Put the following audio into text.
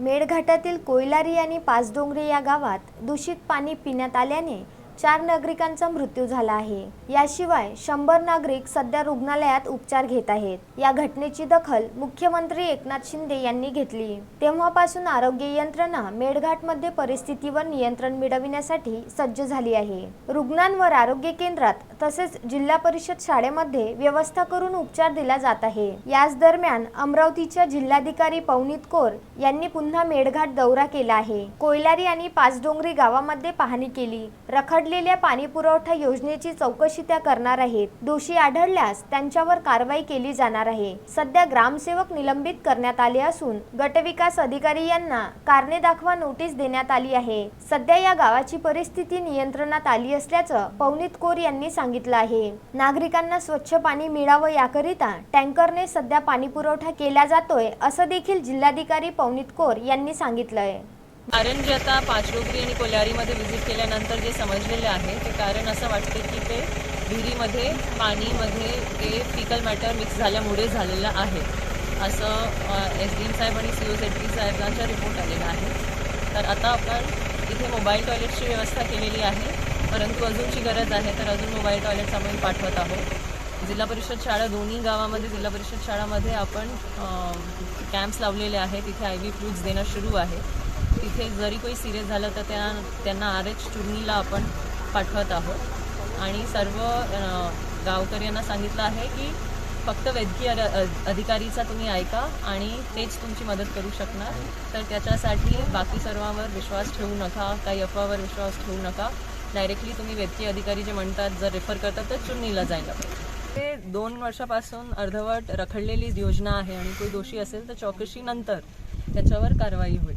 मेळघाटातील कोयलारी आणि पाचडोंगरे या गावात दूषित पाणी पिण्यात आल्याने चार नागरिकांचा मृत्यू झाला आहे. याशिवाय शंभर नागरिक सध्या रुग्णालयात उपचार घेत आहेत. या घटनेची दखल मुख्यमंत्री एकनाथ शिंदे यांनी घेतली. तेव्हापासून आरोग्य यंत्रणा मेळघाटमध्ये परिस्थितीवर नियंत्रण मिळविण्यासाठी सज्ज झाली आहे. रुग्णांवर आरोग्य केंद्रात तसेच जिल्हा परिषद शाळेमध्ये व्यवस्था करून उपचार दिला जात आहे. याच दरम्यान अमरावतीच्या जिल्हाधिकारी पवनीत कौर यांनी पुन्हा मेळघाट दौरा केला आहे. कोयलारी आणि पाचडोंगरी गावामध्ये पाहणी केली. रखडलेल्या पाणी पुरवठा योजनेची चौकशी त्या करणार आहेत. दोषी आढळल्यास त्यांच्यावर कारवाई केली जाणार आहे. सध्या ग्रामसेवक निलंबित करण्यात आले असून गटविकास अधिकारी यांना कारणे दाखवा नोटीस देण्यात आली आहे. सध्या या गावाची परिस्थिती नियंत्रणात आली असल्याचं पवनीत कोर यांनी सांगितलं आहे. नागरिकांना स्वच्छ पाणी मिळावं याकरिता टँकरने सध्या पाणी पुरवठा केला जातोय असं देखील जिल्हाधिकारी पवनीत कौर यांनी सांगितलंय. कारण जे आता पाचडोगरी आणि कोल्यारीमध्ये व्हिजिट केल्यानंतर जे समजलेले आहे ते कारण असं वाटते की ते विहिरीमध्ये पाणीमध्ये ते फिकल मॅटर मिक्स झाल्यामुळे झालेलं आहे. असं एस डी एम साहेब आणि सी ओ झेड पी साहेबांचा रिपोर्ट आलेला आहे. तर आता आपण इथे मोबाईल टॉयलेटची व्यवस्था केलेली आहे. परंतु अजूनची गरज आहे तर अजून मोबाईल टॉयलेट्स आपण पाठवत आहोत. जिल्हा परिषद शाळा दोन्ही गावामध्ये जिल्हा परिषद शाळामध्ये आपण कॅम्प्स लावलेले आहेत. तिथे आय व्ही फ्रूट्स देणं सुरू आहे. तिथे जरी कोई सिरियस झालं तर त्या त्यांना आर एच चुर्नीला आपण पाठवत आहोत. आणि सर्व अ, गावकऱ्यांना सांगितलं आहे की फक्त वैद्यकीय अधिकारीचा तुम्ही ऐका आणि तेच तुमची मदत करू शकणार. तर त्याच्यासाठी बाकी सर्वांवर विश्वास ठेवू नका काही अफवावर विश्वास ठेवू नका. डायरेक्टली तुम्ही वैद्यकीय अधिकारी जे म्हणतात जर रेफर करतात तर चुन्नीला जायला पाहिजे. ते दोन वर्षापासून अर्धवट रखडलेली योजना आहे आणि कोणी दोषी असेल तर चौकशीनंतर त्याच्यावर कारवाई होईल.